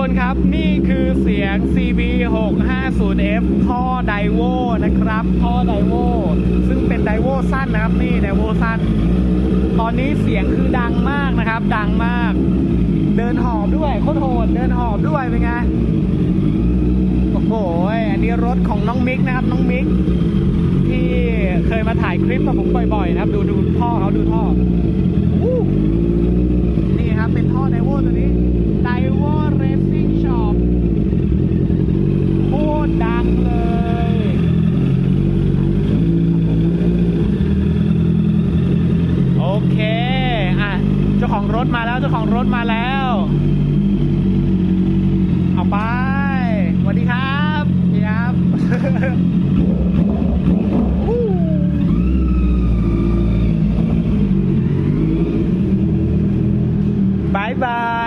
คนครับ นี่คือเสียง CB 650F ท่อไดโวนะครับ ท่อไดโวซึ่งเป็นไดโวสั้นนะครับ นี่ไดโวสั้น ตอนนี้เสียงคือดังมากนะครับ ดังมาก เดินหอบด้วยโคตรโหดเดินหอบด้วยเป็นไง โอ้โห อันนี้รถของน้องมิกนะครับ น้องมิก ที่เคยมาถ่ายคลิปกับผมบ่อยๆนะครับ ดูดูท่อเขาดูท่อ รถมาแล้วเจ้าของรถมาแล้ว เอาไปสวัสดีครับนี่ครับบายบาย